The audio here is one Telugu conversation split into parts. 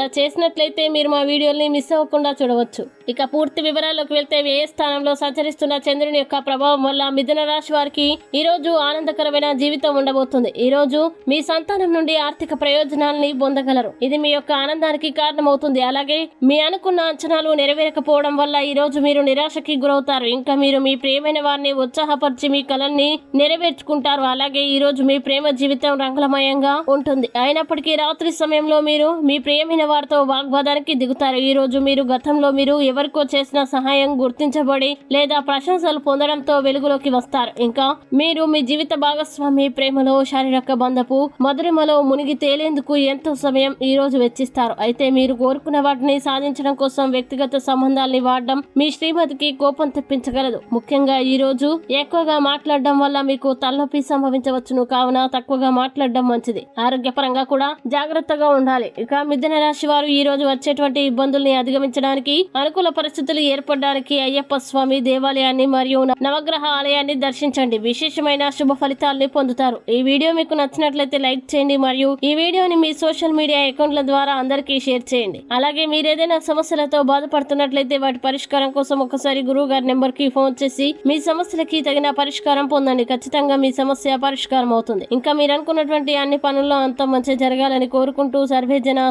అలా చేసినట్లయితే మీరు మా వీడియోల్ని మిస్ అవ్వకుండా చూడవచ్చు. ఇక పూర్తి వివరాల్లోకి వెళ్తే ఏ స్థానంలో సంచరిస్తున్న చంద్రుని యొక్క ప్రభావం వల్ల మిథున రాశి వారికి ఈ రోజు ఆనందకరమైన జీవితం ఉండబోతుంది. ఈ రోజు మీ సంతానం నుండి ఆర్థిక ప్రయోజనాల్ని పొందగలరు. ఇది మీ యొక్క ఆనందానికి కారణమవుతుంది. అలాగే మీ అనుకున్న అంచనాలు నెరవేరకపోవడం వల్ల ఈ రోజు మీరు నిరాశకి గురవుతారు. ఇంకా మీరు మీ ప్రియమైన వారిని ఉత్సాహపరిచి మీ కలల్ని నెరవేర్చుకుంటారు. అలాగే ఈ రోజు మీ ప్రేమ జీవితం రంగులమయంగా ఉంటుంది. అయినప్పటికీ రాత్రి సమయంలో మీరు మీ ప్రియమైన వారితో వాగ్వాదానికి దిగుతారు. ఈ రోజు మీరు గతంలో మీరు ఎవరికో చేసిన సహాయం గుర్తించబడి లేదా ప్రశంసలు పొందడంతో వెలుగులోకి వస్తారు. ఇంకా మీరు మీ జీవిత భాగస్వామి ప్రేమలో శారీరక బంధపు మధురిమలో మునిగి తేలేందుకు ఎంతో సమయం ఈ రోజు వెచ్చిస్తారు. అయితే మీరు కోరుకున్న వాటిని సాధించడం కోసం వ్యక్తిగత సంబంధాల్ని వాడడం మీ శ్రీమతికి కోపం తెప్పించగలదు. ముఖ్యంగా ఈ రోజు ఎక్కువగా మాట్లాడడం వల్ల మీకు తలనొప్పి సంభవించవచ్చును. కావున తక్కువగా మాట్లాడడం మంచిది. ఆరోగ్యపరంగా కూడా జాగ్రత్తగా ఉండాలి. ఇక మిథున రాశి వారు ఈ రోజు వచ్చేటువంటి ఇబ్బందుల్ని అధిగమించడానికి అనుకూల పరిస్థితులు ఏర్పడడానికి అయ్యప్ప స్వామి దేవాలయాన్ని మరియు నవగ్రహ ఆలయాన్ని దర్శించండి. విశేషమైన శుభ ఫలితాల్ని పొందుతారు. ఈ వీడియో మీకు నచ్చినట్లయితే లైక్ చేయండి మరియు ఈ వీడియోని మీ సోషల్ మీడియా అకౌంట్ల ద్వారా అందరికీ షేర్ చేయండి. అలాగే మీరు ఏదైనా సమస్యలతో బాధపడుతున్నట్లయితే వాటి పరిష్కారం కోసం ఒకసారి గురువు గారి నెంబర్కి ఫోన్ చేసి మీ సమస్యలకి తగిన పరిష్కారం పొందండి. ఖచ్చితంగా మీ సమస్య పరిష్కారం అవుతుంది. ఇంకా మీరు అనుకున్నటువంటి అన్ని పనుల్లో అంత మంచి జరగాలని కోరుకుంటూ సర్వేజన జన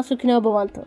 alto.